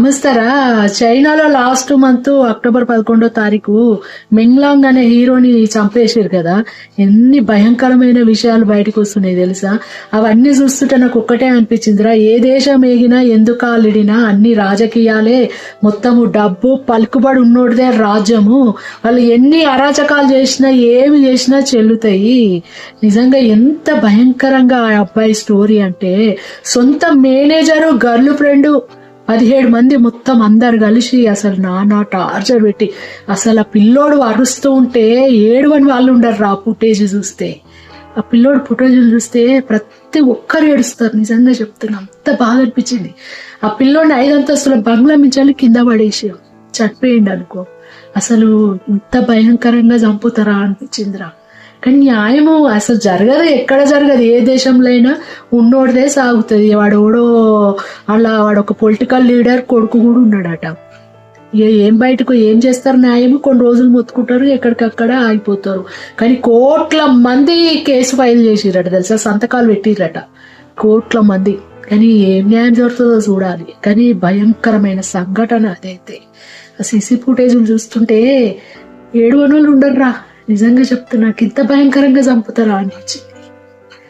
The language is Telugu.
నమస్తారా చైనాలో లాస్ట్ మంత్ అక్టోబర్ పదకొండో తారీఖు మెంగ్లాంగ్ అనే హీరోని చంపేసారు కదా. ఎన్ని భయంకరమైన విషయాలు బయటకు వస్తున్నాయి తెలుసా? అవన్నీ చూస్తుంటే నాకు ఒక్కటే అనిపించిందిరా. ఏ దేశం ఏగినా ఎందుకు ఆలిడినా అన్ని రాజకీయాలే. మొత్తము డబ్బు పలుకుబడి ఉన్నోడిదే రాజ్యము. వాళ్ళు ఎన్ని అరాచకాలు చేసినా ఏమి చేసినా చెల్లుతాయి. నిజంగా ఎంత భయంకరంగా ఆ అబ్బాయి స్టోరీ అంటే సొంత మేనేజరు గర్ల్ ఫ్రెండ్ పదిహేడు మంది మొత్తం అందరు కలిసి అసలు నానా టార్చర్ పెట్టి అసలు ఆ పిల్లోడు అరుస్తూ ఉంటే ఏడవని వాళ్ళు ఉండరు రా ఫుటేజ్ చూస్తే. ఆ పిల్లోడు ఫుటేజ్ చూస్తే ప్రతి ఒక్కరు ఏడుస్తారు నిజంగా చెప్తున్నా. అంత బాగా అనిపించింది. ఆ పిల్లోడిని ఐదు అంతస్తుల బంగ్లా మించాలి కింద పడేసి చనిపోయింది అనుకో. అసలు ఇంత భయంకరంగా చంపుతారా అనిపించిందిరా. కానీ న్యాయము అసలు జరగదు. ఎక్కడ జరగదు? ఏ దేశంలో అయినా ఉన్నోడిదే సాగుతుంది. వాడు ఓడో అలా వాడు ఒక పొలిటికల్ లీడర్ కొడుకు కూడా ఉన్నాడట. ఏం బయటకు ఏం చేస్తారు న్యాయము? కొన్ని రోజులు మొత్తుకుంటారు ఎక్కడికక్కడ ఆగిపోతారు. కానీ కోట్ల మంది కేసు ఫైల్ చేసిరట తెలుసా? సంతకాలు పెట్టిరట కోట్ల మంది. కానీ ఏం న్యాయం జరుగుతుందో చూడాలి. కానీ భయంకరమైన సంఘటన అదైతే. ఆ సీసీ ఫుటేజ్ చూస్తుంటే ఏడు వనులు ఉండరు రా నిజంగా చెప్తున్నా నాకు ఇంత భయంకరంగా చంపుతారా అనిపించింది